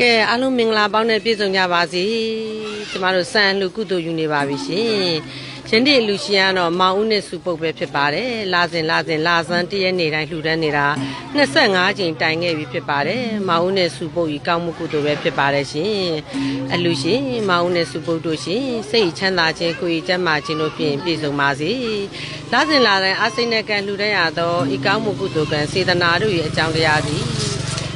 ကဲအားလုံးမင်္ဂလာပေါင်းနဲ့ပြည့်စုံကြပါစေကျမတို့စံလူကုသိုလ်ယူနေပါပြီရှင်ယနေ့လူရှင်ကတော့မောင်ဦးနဲ့စုပုတ်ပဲဖြစ်ပါတယ်လာစဉ်လာစဉ်လာစမ်းတရက်နေတိုင်းလှူဒန်းနေတာ25ချိန်တိုင်ခဲ့ပြီဖြစ်ပါတယ်မောင်ဦးနဲ့စုပုတ်ကြီးကောင်းမှုကုသိုလ်ပဲဖြစ်ပါတယ်ရှင်အလူရှင်မောင်ဦးနဲ့စုပုတ်တို့ရှင်စိတ်ချမ်းသာခြင်းကိုယ်ကျန်းမာခြင်းတို့ဖြင့်ပြည့်စုံပါစေလာစဉ်လာစဉ်အစိမ့်နဲ့ကံလှူဒန်းရသောဤကောင်းမှုကုသိုလ်ကံစေတနာတို့၏အကြောင်းတရားသည်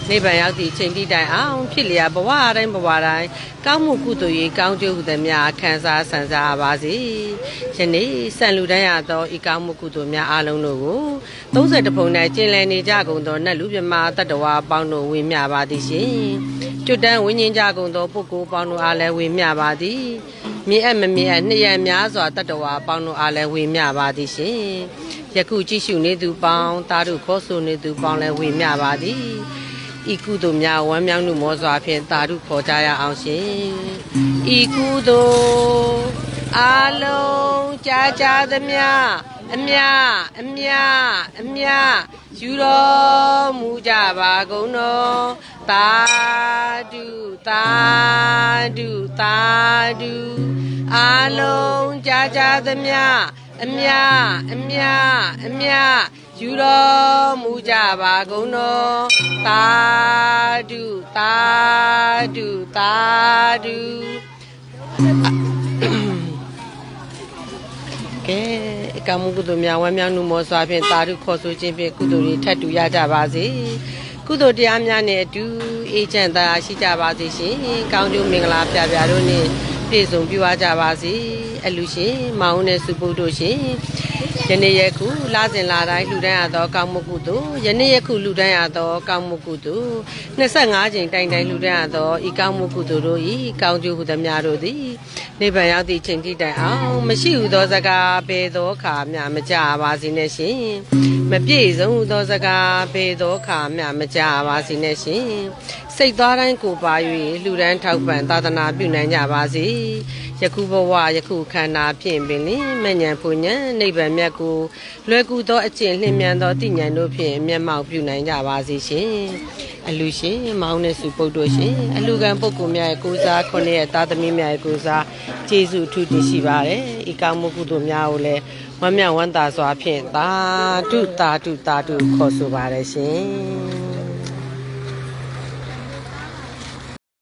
နိဗ္ဗာန်ရောက်သည့်ချိန်တိတိုင်အောင်ဖြစ်လျာဘဝတိုင်းဘဝတိုင်းကောင်းမှုကုသိုလ်ရေးကောင်းကျိုးဟုသည်များခံစားဆန်စားပါစေ။ယနေ့ဆန်လူတန်းရသောဤကောင်းမှုကုသိုလ်များအားလုံးတို့ကို30ပုံ၌ကျင်လည်နေကြကုန်သောနတ်လူမြမတတ္တဝါပေါင်းတို့ဝေမျှပါသည်ရှင်။ကျွတ်တန်းဝိညာဉ်ကြကုန်သောပုဂ္ဂိုလ်ပေါင်းတို့အားလည်းဝေမျှပါသည်။မြင်အပ်မမြင်အပ်နှစ်ရများစွာတတ္တဝါပေါင်းတို့အားလည်းဝေမျှပါသည်ရှင်။ယခုကြည့်ရှုနေသူပေါင်းတာတို့ခေါ်ဆိုနေသူပေါင်းလည်းဝေမျှပါသည်။ ဤကုသိုလ်များဝမ်းမြောက်မှုမောစွာဖြင့်တာဓုခေါ်ကြရအောင်ရှင်ဤကုသိုလ်အာလုံးကြာကြာသမျှအမြအမြအမြယူတော်မူကြပါကုန်တော်တာဓုတာဓုတာဓုအာလုံးကြာကြာသမျှအမြအမြအမြယူတော်မူကြပါကုန်တော်သာဓုသာ ဓုသာဓုကဲအကမ္မကုသိုလ်များဝမ်းမြောက်မှုမောစွာဖြင့်သာဓုခေါ်ဆိုခြင်းဖြင့်ကုသိုလ်တွေထပ်တူရကြပါစေကုသိုလ်တရားများနဲ့အတူအေးချမ်းသာယာရှိကြပါစေရှင်ကောင်းကျိုးမင်္ဂလာပြပြတို့နဲ့ပြည့်စုံပြည့်ဝကြပါစေအလူရှင်မောင်နဲ့စုပုတ်တို့ရှင် ယနေ့ယခုလာစဉ်လာတိုင်းလှူဒန်းရသောကောင်းမှုကုသိုလ်ယနေ့ယခုလှူဒန်းရသောကောင်းမှုကုသိုလ်25ချိန်တိုင်တိုင်လှူဒန်းရသောဤကောင်းမှုကုသိုလ်တို့ဤကောင်းကျိုးဟုသမျှတို့သည်နိဗ္ဗာန်ရောက်သည့်ချိန်ထိတိုင်အောင်မရှိဟုသောစကားဘယ်သောအခါမျှမကြပါစေနဲ့ရှင်မပြည့်စုံဟုသောစကားဘယ်သောအခါမျှမကြပါစေနဲ့ရှင်စိတ်သွားတိုင်းကိုပါ၍လှူဒန်းထောက်ပံ့သာသနာပြုနိုင်ကြပါစေ ယခုဘဝယခုခန္ဓာဖြင့်ပင်လင်မဉ္ဇဉ်ဖူဉ္ဇဉ်နိဗ္ဗာန်မြတ်ကိုလွယ်ကူသောအကျင့်လျင်မြန်သောတိညာဉ်တို့ဖြင့်မျက်မှောက်ပြုနိုင်ကြပါစေရှင်အလူရှင်မောင်နဲ့စုပုတ်တို့ရှင်အလူကံပုဂ္ဂိုလ်များရဲ့ကိုးစားခုနှစ်ရဲ့သားသမီးများရဲ့ကိုးစားကျေးဇူးအထူးတင်ရှိပါတယ်ဤကောင်းမှုကုသိုလ်များကိုလည်းဝမ်းမြောက်ဝမ်းသာစွာဖြင့်သာဓုသာဓုသာဓုခေါ်ဆိုပါတယ်ရှင်